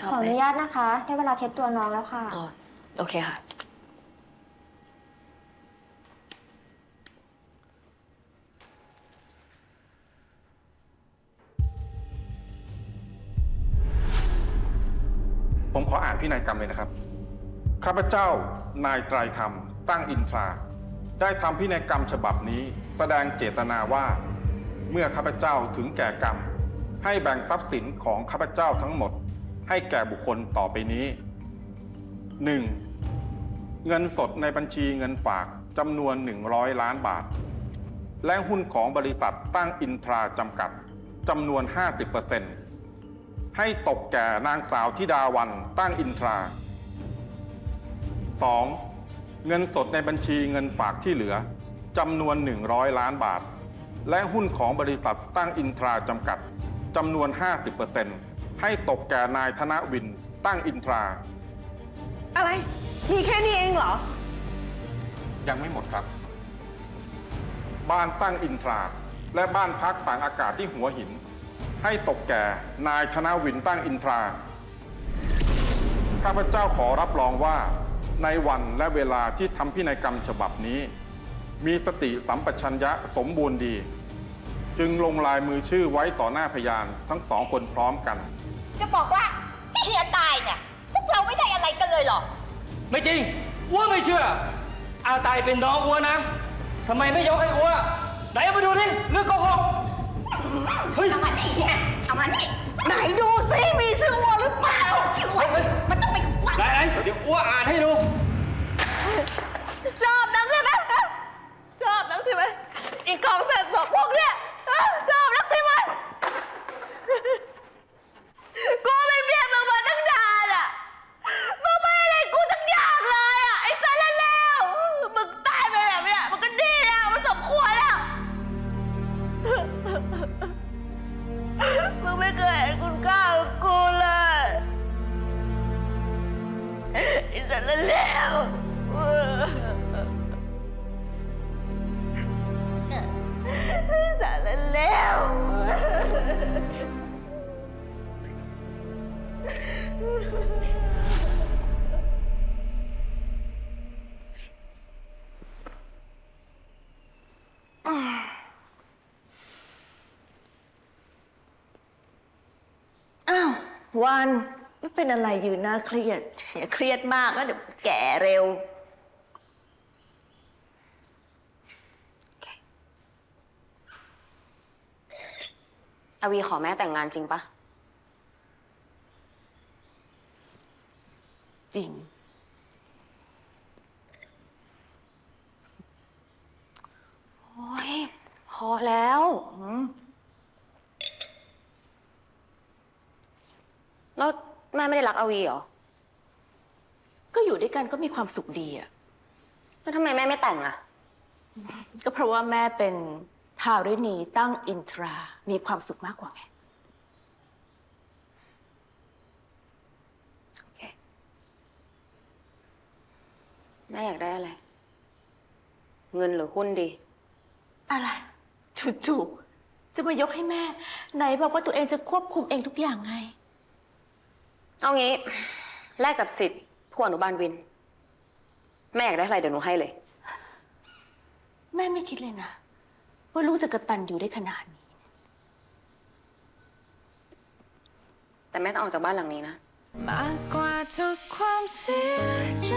ชอบขอไหอมนุญาตนะคะให้เวลาเช็ดตัวน้องแล้วค่ะ อ๋อ โอเคค่ะ ผมขออ่านพินัยกรรมเลยนะครับ ข้าพเจ้านายไตรธรรม ตั้งอินทรา ได้ทำพินัยกรรมฉบับนี้ แสดงเจตนาว่า เมื่อข้าพเจ้าถึงแก่กรรม ให้แบ่งทรัพย์สินของข้าพเจ้าทั้งหมด ให้แก่บุคคลต่อไปนี้ 1. เงินสดในบัญชีเงินฝากจำนวน 100 ล้านบาท และหุ้นของบริษัทตั้งอินทราจำกัดจำนวน 50%ให้ตกแก่นางสาวธิดาวันตั้งอินทรา 2. เงินสดในบัญชีเงินฝากที่เหลือจำนวน 100 ล้านบาท และหุ้นของบริษัทตั้งอินทราจำกัดจำนวน 50% ให้ตกแก่นายธนวินตั้งอินทรา อะไร มีแค่นี้เองเหรอ ยังไม่หมดครับ บ้านตั้งอินทรา และบ้านพักต่างอากาศที่หัวหิน ให้ตกแก่นายธนวินตั้งอินทรา ข้าพเจ้าขอรับรองว่า ในวันและเวลาที่ทำพินัยกรรมฉบับนี้ มีสติสัมปชัญญะสมบูรณ์ดี จึงลงลายมือชื่อไว้ต่อหน้าพยานทั้งสองคนพร้อมกัน จะบอกว่าที่เฮียตายเนี่ยพวกเราไม่ได้อะไรกันเลยเหรอ ไม่จริงอ้วไม่เชื่อ อาตายเป็นน้องอ้วนะทำไมไม่ยกให้อ้วไหนเอามาดูดิเรื่องโกหกเฮ้ยเอามานี่เนี่ยเอามานี่ไหนดูซิมีชื่อวัวหรือเปล่าชื่อว่ามันต้องเป็นว่าไหนไหนเดี๋ยวอ้วอ่านให้ดูชอบนักใช่ไหมชอบนักใช่ไหมอีกของ ไอ้สารเลวสารเลวอ้าววัน ไม่เป็นอะไรยืนหน้าเครียดอย่าเครียดมากแล้วเดี๋ยวแก่เร็วอาวีขอแม่แต่งงานจริงปะจริง โอ้ย พอแล้วอืมแล้ว แม่ไม่ได้รักอาวีเหรอ ก็อยู่ด้วยกันก็มีความสุขดีอะแล้วทำไมแม่ไม่แต่งอะก็เพราะว่าแม่เป็นทาริณีตั้งอินทรา มีความสุขมากกว่าไง โอเค แม่อยากได้อะไร เงินหรือหุ้นดี อะไรจู่ๆจะมายกให้แม่ ไหนบอกว่าตัวเองจะควบคุมเองทุกอย่างไง เอางี้ แลกกับสิทธิ์ผู้อนุบาลวิน แม่อยากได้อะไรเดี๋ยวหนูให้เลย แม่ไม่คิดเลยนะ ว่าลูกจะกระตันอยู่ได้ขนาดนี้ แต่แม่ต้องออกจากบ้านหลังนี้นะ มากกว่าทุกความเสียใจ